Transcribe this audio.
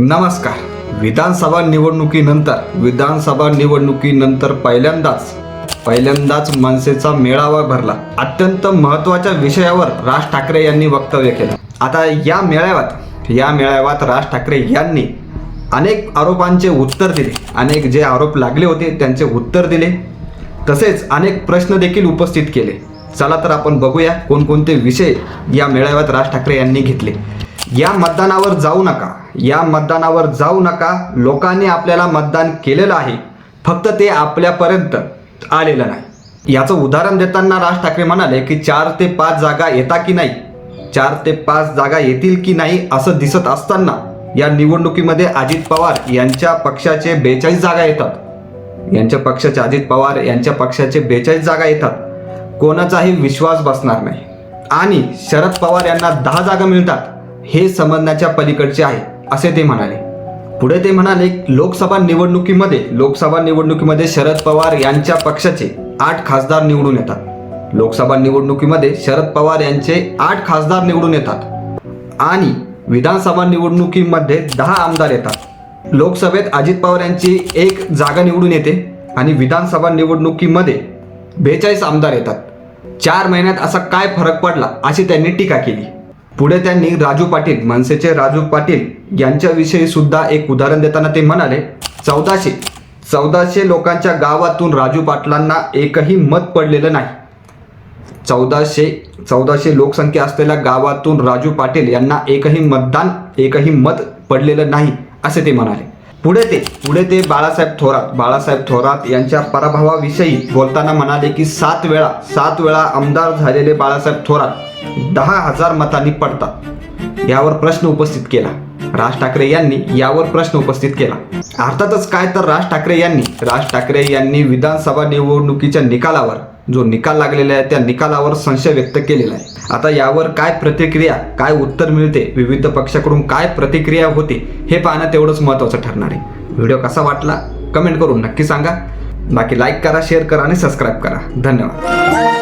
नमस्कार. विधानसभा निवडणुकीनंतर विधानसभा निवडणुकीनंतर पहिल्यांदाच पहिल्यांदाच मनसेचा मेळावा भरला. अत्यंत महत्त्वाच्या विषयावर राज ठाकरे यांनी वक्तव्य केलं. आता या मेळाव्यात या मेळाव्यात राज ठाकरे यांनी अनेक आरोपांचे उत्तर दिले. अनेक जे आरोप लागले होते त्यांचे उत्तर दिले. तसेच अनेक प्रश्न देखील उपस्थित केले. चला तर आपण बघूया कोणकोणते विषय या मेळाव्यात राज ठाकरे यांनी घेतले. या मतदानावर जाऊ नका. या मतदानावर जाऊ नका. लोकांनी आपल्याला मतदान केलेलं आहे. फक्त ते आपल्यापर्यंत आलेलं नाही. याचं उदाहरण देताना राज ठाकरे म्हणाले की चार ते पाच जागा येता की नाही? चार ते पाच जागा येतील की नाही असं दिसत असताना या निवडणुकीमध्ये अजित पवार यांच्या पक्षाचे बेचाळीस जागा येतात. यांच्या पक्षाचे अजित पवार यांच्या पक्षाचे बेचाळीस जागा येतात. कोणाचाही विश्वास बसणार नाही. आणि शरद पवार यांना दहा जागा मिळतात. हे समजण्याच्या पलीकडचे आहे असे ते म्हणाले. पुढे ते म्हणाले लोकसभा निवडणुकीमध्ये लोकसभा निवडणुकीमध्ये शरद पवार यांच्या पक्षाचे आठ खासदार निवडून येतात. लोकसभा निवडणुकीमध्ये शरद पवार यांचे आठ खासदार निवडून येतात. आणि विधानसभा निवडणुकीमध्ये दहा आमदार येतात. लोकसभेत अजित पवार यांची एक जागा निवडून येते आणि विधानसभा निवडणुकीमध्ये बेचाळीस आमदार येतात. चार महिन्यात असा काय फरक पडला अशी त्यांनी टीका केली. पुढे त्यांनी राजू पाटील मनसेचे राजू पाटील यांच्याविषयी सुद्धा एक उदाहरण देताना ते म्हणाले चौदाशे. चौदाशे लोकांच्या गावातून राजू पाटलांना एकही मत पडलेलं नाही. चौदाशे चौदाशे लोकसंख्या असलेल्या गावातून राजू पाटील यांना एकही मतदान एकही मत पडलेलं नाही असे ते म्हणाले. पुढे ते पुढे ते बाळासाहेब थोरात बाळासाहेब थोरात यांच्या पराभवाविषयी बोलताना म्हणाले की सात वेळा सात वेळा आमदार झालेले बाळासाहेब थोरात दहा हजार मतांनी पडतात. यावर प्रश्न उपस्थित केला. राज ठाकरे यांनी यावर प्रश्न उपस्थित केला. अर्थातच काय तर राज ठाकरे यांनी राज ठाकरे यांनी विधानसभा निवडणुकीच्या निकालावर जो निकाल लागलेला आहे त्या निकालावर संशय व्यक्त केलेला आहे. आता यावर काय प्रतिक्रिया काय उत्तर मिळते विविध पक्षाकडून काय प्रतिक्रिया होते हे पाहणं तेवढंच महत्त्वाचं ठरणार आहे. व्हिडिओ कसा वाटला कमेंट करून नक्की सांगा. बाकी लाईक करा शेअर करा आणि सबस्क्राईब करा. धन्यवाद.